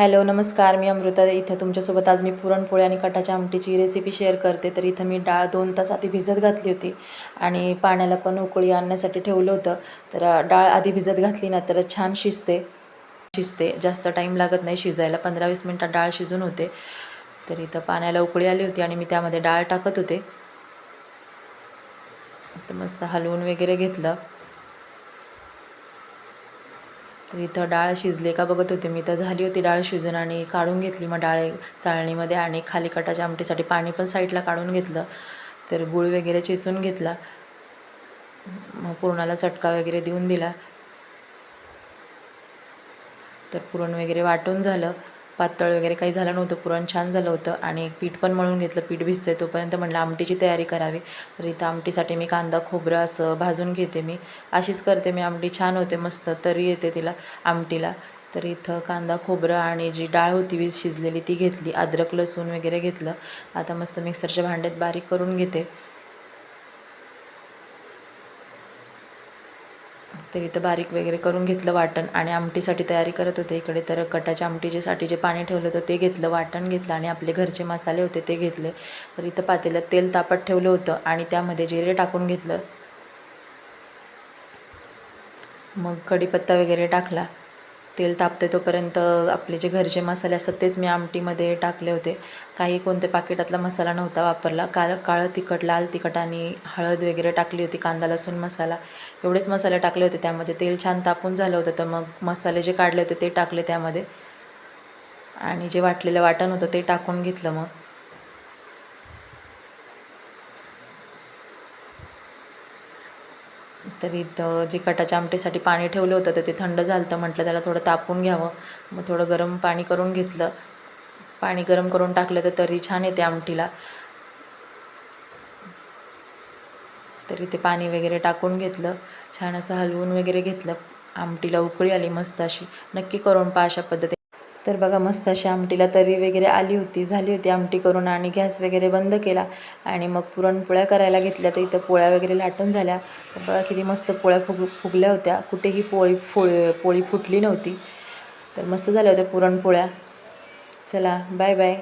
Hello नमस्कार. मी अमृता इथं तुमच्यासोबत आज मी पुरणपोळी आणि कटाच्या आमटीची रेसिपी शेअर करते. तर इथं मी डाळ दोन तास आधी भिजत घातली होती आणि पाण्याला पण उकळी आणण्यासाठी ठेवलं होतं. तर डाळ आधी भिजत घातली ना तर छान शिजते. शिजते. जास्त टाईम लागत नाही शिजायला. पंधरा वीस मिनटात डाळ शिजून होते. तर इथं पाण्याला उकळी आली होती आणि मी त्यामध्ये डाळ टाकत होते. तर मस्त हलवून वगैरे घेतलं. तर इथं डाळ शिजले का बघत होते मी. तर झाली होती डाळ शिजून आणि काढून घेतली मग डाळ चाळणीमध्ये आणि खाली कटाच्या आमटीसाठी पाणी पण साईडला काढून घेतलं. तर गूळ वगैरे चेचून घेतला. मग पुरणाला चटका वगैरे देऊन दिला. तर पुरण वगैरे वाटून झालं. पातळ वगैरे काही झालं नव्हतं पुरण छान झालं होतं आणि पीठ पण मळून घेतलं पीठ भिजते तोपर्यंत म्हटलं आमटीची तयारी करावी. तर इथं आमटीसाठी मी कांदा खोबरं असं भाजून घेते मी. अशीच करते मी आमटी छान होते मस्त तरी येते तिला आमटीला. तर इथं कांदा खोबरं आणि जी डाळ होती वीज शिजलेली ती घेतली अद्रक लसूण वगैरे घेतलं. आता मस्त मिक्सरच्या भांड्यात बारीक करून घेते. तर इथं बारीक वगैरे करून घेतलं वाटण आणि आमटीसाठी तयारी करत होते इकडे. तर कटाच्या आमटीच्यासाठी जे पाणी ठेवलं होतं ते घेतलं वाटण घेतलं आणि आपले घरचे मसाले होते ते घेतले. तर इथं पातेल्यात तेल तापत ठेवलं होतं आणि त्यामध्ये जिरे टाकून घेतलं. मग कढीपत्ता वगैरे टाकला. तेल तापते तोपर्यंत आपले जे घरचे मसाले असतात तेच मी आमटीमध्ये टाकले होते. काही कोणते पाकिटातला मसाला नव्हता वापरला. काळ काळं तिखट लाल तिखट आणि हळद वगैरे टाकली होती कांदा लसूण मसाला. एवढेच मसाले टाकले होते त्यामध्ये. तेल छान तापून झालं होतं तर मग मसाले जे काढले होते ते टाकले त्यामध्ये. आणि जे वाटलेलं वाटण होतं ते टाकून घेतलं मग. तर इथं जे कटाच्या आमटीसाठी पाणी ठेवलं होतं तर ते थंड झालं तर म्हटलं त्याला थोडं तापून घ्यावं. मग थोडं गरम पाणी करून घेतलं. पाणी गरम करून टाकलं तर तरी छान येते आमटीला. तरी ते पाणी वगैरे टाकून घेतलं. छान असं हलवून वगैरे घेतलं. आमटीला उकळी आली मस्त अशी. नक्की करून पहा अशा पद्धती तर बघा मस्त अशी आमटीला तरी वगैरे आली होती झाली होती आमटी करून आणि गॅस वगैरे बंद केला आणि मग पुरणपोळ्या करायला घेतल्या. तर इथं पोळ्या वगैरे लाटून झाल्या. तर बघा किती मस्त पोळ्या फुग फुगल्या होत्या. कुठेही पोळी फो पोळी फुटली नव्हती. तर मस्त झाल्या होत्या पुरणपोळ्या. चला बाय बाय.